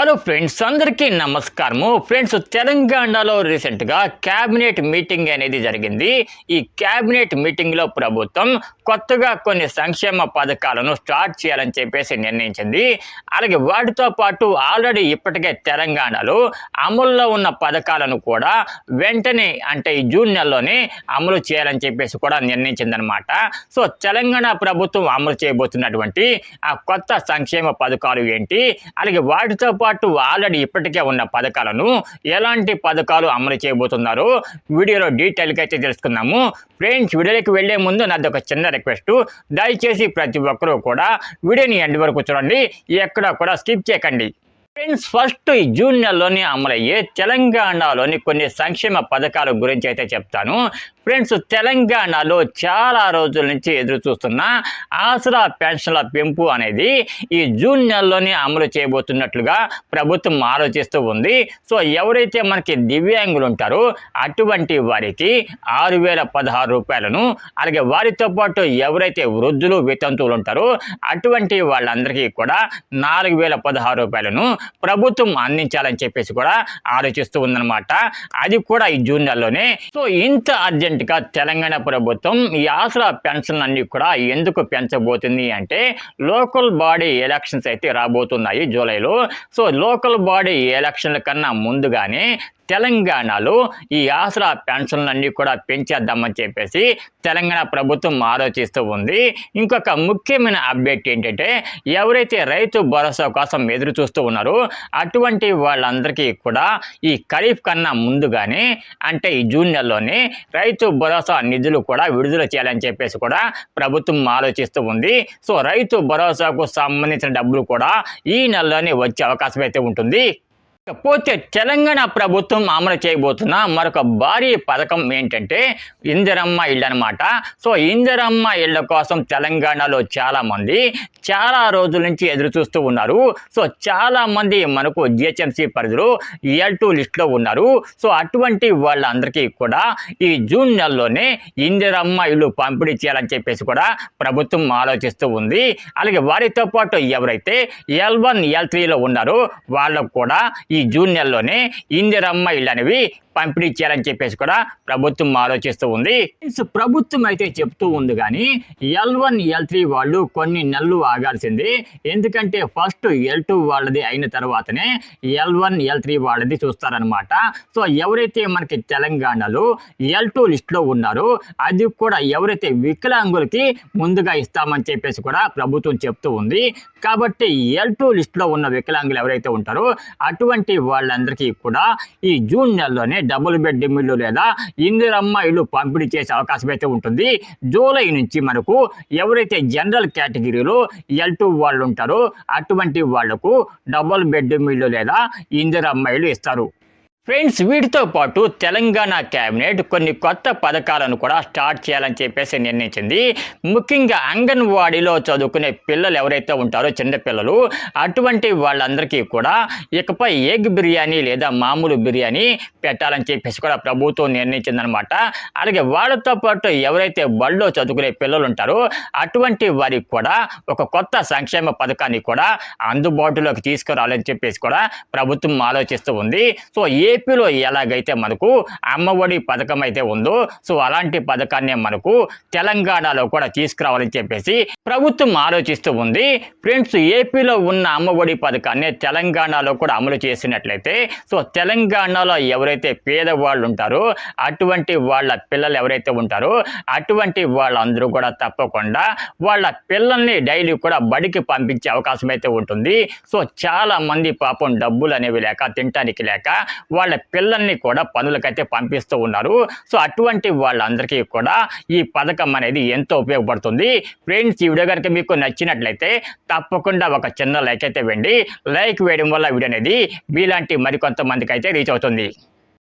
Hello friends అందరికీ నమస్కారము. Friends తెలంగాణలో రీసెంట్గా క్యాబినెట్ మీటింగ్ అనేది జరిగింది. ఈ క్యాబినెట్ మీటింగ్లో ప్రభుత్వం కొత్తగా కొన్ని సంక్షేమ పథకాలను స్టార్ట్ చేయాలని చెప్పేసి నిర్ణయించింది. అలాగే వాటితో పాటు ఆల్రెడీ ఇప్పటికే తెలంగాణలో అమల్లో ఉన్న పథకాలను కూడా వెంటనే అంటే ఈ జూన్ నెలలోనే అమలు చేయాలని చెప్పేసి కూడా నిర్ణయించిందనమాట సో తెలంగాణ ప్రభుత్వం అమలు చేయబోతున్నటువంటి ఆ కొత్త సంక్షేమ పథకాలు ఏంటి? అలాగే వాటితో పాటు ఆల్రెడీ ఇప్పటికే ఉన్న పథకాలను ఎలాంటి పథకాలు అమలు చేయబోతున్నారో వీడియోలో డీటెయిల్గా అయితే తెలుసుకుందాము. ఫ్రెండ్స్ వీడియోలోకి వెళ్ళే ముందు నాది ఒక చిన్న రిక్వెస్ట్. దయచేసి ప్రతి ఒక్కరూ కూడా వీడియోని ఎండ్ వరకు చూడండి ఎక్కడ కూడా స్కిప్ చేయకండి. ఫ్రెండ్స్ ఫస్ట్ ఈ జూన్ నెలలోనే అమలయ్యే తెలంగాణలోని కొన్ని సంక్షేమ పథకాల గురించి అయితే చెప్తాను. ఫ్రెండ్స్ తెలంగాణలో చాలా రోజుల నుంచి ఎదురు చూస్తున్న ఆసరా పెన్షన్ల పెంపు అనేది ఈ జూన్ నెలలోనే అమలు చేయబోతున్నట్లుగా ప్రభుత్వం ఆలోచిస్తూ ఉంది. సో ఎవరైతే మనకి దివ్యాంగులు ఉంటారో అటువంటి వారికి ఆరు వేల పదహారు రూపాయలను అలాగే వారితో పాటు ఎవరైతే వృద్ధులు వితంతువులు ఉంటారో అటువంటి వాళ్ళందరికీ కూడా నాలుగు వేల పదహారు రూపాయలను ప్రభుత్వం అందించాలని చెప్పేసి కూడా ఆలోచిస్తూ ఉందన్నమాట. అది కూడా ఈ జూన్ నెలలోనే. సో ఇంత అర్జెంట్ అర్జెంటుగా తెలంగాణ ప్రభుత్వం ఈ ఆసరా పెన్షన్ అన్ని కూడా ఎందుకు పెంచబోతుంది అంటే లోకల్ బాడీ ఎలక్షన్స్ అయితే రాబోతున్నాయి జూలైలో. సో లోకల్ బాడీ ఎలక్షన్ల కన్నా ముందుగానే తెలంగాణలో ఈ ఆసరా పెన్షన్లన్నీ కూడా పెంచేద్దామని చెప్పేసి తెలంగాణ ప్రభుత్వం ఆలోచిస్తూ ఉంది. ఇంకొక ముఖ్యమైన అప్డేట్ ఏంటంటే ఎవరైతే రైతు భరోసా కోసం ఎదురు చూస్తూ ఉన్నారో అటువంటి వాళ్ళందరికీ కూడా ఈ ఖరీఫ్ కన్నా ముందుగానే అంటే ఈ జూన్ నెలలోనే రైతు భరోసా నిధులు కూడా విడుదల చేయాలని చెప్పేసి కూడా ప్రభుత్వం ఆలోచిస్తూ ఉంది. సో రైతు భరోసాకు సంబంధించిన డబ్బులు కూడా ఈ నెలలోనే వచ్చే అవకాశం అయితే ఉంటుంది. పోతే తెలంగాణ ప్రభుత్వం అమలు చేయబోతున్న మరొక భారీ పథకం ఏంటంటే ఇందిరమ్మ ఇళ్ళు అనమాట సో ఇందిరమ్మ ఇళ్ళ కోసం తెలంగాణలో చాలామంది చాలా రోజుల నుంచి ఎదురు చూస్తూ ఉన్నారు. సో చాలామంది మనకు జిహెచ్ఎంసీ పరిధిలో ఎల్ టూ లిస్ట్లో ఉన్నారు. సో అటువంటి వాళ్ళందరికీ కూడా ఈ జూన్ నెలలోనే ఇందిరమ్మ ఇల్లు పంపిణీ చేయాలని చెప్పేసి కూడా ప్రభుత్వం ఆలోచిస్తూ ఉంది. అలాగే వారితో పాటు ఎవరైతే ఎల్ వన్ ఎల్ త్రీలో ఉన్నారో వాళ్ళకు కూడా ఈ జూన్ నెలలోనే ఇందిరమ్మ ఇళ్ళు అనేవి పంపిణీ చేయాలని చెప్పేసి కూడా ప్రభుత్వం ఆలోచిస్తూ ఉంది. సో ప్రభుత్వం అయితే చెప్తూ ఉంది కానీ ఎల్ వన్ ఎల్ త్రీ వాళ్ళు కొన్ని నెలలు ఆగాల్సింది. ఎందుకంటే ఫస్ట్ ఎల్ టూ వాళ్ళది అయిన తర్వాతనే ఎల్ వన్ ఎల్ త్రీ వాళ్ళది చూస్తారనమాట సో ఎవరైతే మనకి తెలంగాణలో ఎల్ టూ లిస్ట్లో ఉన్నారో అది కూడా ఎవరైతే వికలాంగులకి ముందుగా ఇస్తామని చెప్పేసి కూడా ప్రభుత్వం చెప్తూ ఉంది. కాబట్టి ఎల్ టూ లిస్ట్లో ఉన్న వికలాంగులు ఎవరైతే ఉంటారో అటువంటి వాళ్ళందరికీ కూడా ఈ జూన్ నెలలోనే డబుల్ బెడ్ ఇల్లు లేదా ఇందిరమ్మ ఇల్లు పంపిణీ చేసే అవకాశం అయితే ఉంటుంది. జూలై నుంచి మనకు ఎవరైతే జనరల్ కేటగిరీలో ఎల్ టూ వాళ్ళు ఉంటారో అటువంటి వాళ్ళకు డబుల్ బెడ్ ఇల్లు లేదా ఇందిరమ్మ ఇల్లు ఇస్తారు. ఫ్రెండ్స్ వీటితో పాటు తెలంగాణ క్యాబినెట్ కొన్ని కొత్త పథకాలను కూడా స్టార్ట్ చేయాలని చెప్పేసి నిర్ణయించింది. ముఖ్యంగా అంగన్వాడీలో చదువుకునే పిల్లలు ఎవరైతే ఉంటారో చిన్న పిల్లలు అటువంటి వాళ్ళందరికీ కూడా ఇకపై ఎగ్ బిర్యానీ లేదా మామూలు బిర్యానీ పెట్టాలని చెప్పేసి కూడా ప్రభుత్వం నిర్ణయించిందనమాట. అలాగే వాళ్ళతో పాటు ఎవరైతే బళ్ళో చదువుకునే పిల్లలు ఉంటారో అటువంటి వారికి కూడా ఒక కొత్త సంక్షేమ పథకాన్ని కూడా అందుబాటులోకి తీసుకురావాలని చెప్పేసి కూడా ప్రభుత్వం ఆలోచిస్తూ ఉంది. సో ఏపీలో ఎలాగైతే మనకు అమ్మఒడి పథకం అయితే ఉందో సో అలాంటి పథకాన్ని మనకు తెలంగాణలో కూడా తీసుకురావాలని చెప్పేసి ప్రభుత్వం ఆలోచిస్తూ ఉంది. ఫ్రెండ్స్ ఏపీలో ఉన్న అమ్మఒడి పథకాన్ని తెలంగాణలో కూడా అమలు చేసినట్లయితే సో తెలంగాణలో ఎవరైతే పేదవాళ్ళు ఉంటారో అటువంటి వాళ్ళ పిల్లలు ఎవరైతే ఉంటారో అటువంటి వాళ్ళందరూ కూడా తప్పకుండా వాళ్ళ పిల్లల్ని డైలీ కూడా బడికి పంపించే అవకాశం అయితే ఉంటుంది. సో చాలా మంది పాపం డబ్బులు అనేవి లేక తినటానికి లేక వాళ్ళ పిల్లల్ని కూడా పనులకైతే పంపిస్తూ ఉన్నారు. సో అటువంటి వాళ్ళందరికీ కూడా ఈ పథకం అనేది ఎంతో ఉపయోగపడుతుంది. ఫ్రెండ్స్ ఈ వీడియో కనుక మీకు నచ్చినట్లయితే తప్పకుండా ఒక చిన్న లైక్ అయితే వెండి లైక్ వేయడం వల్ల వీడియో అనేది మీలాంటి మరికొంతమందికి అయితే రీచ్ అవుతుంది.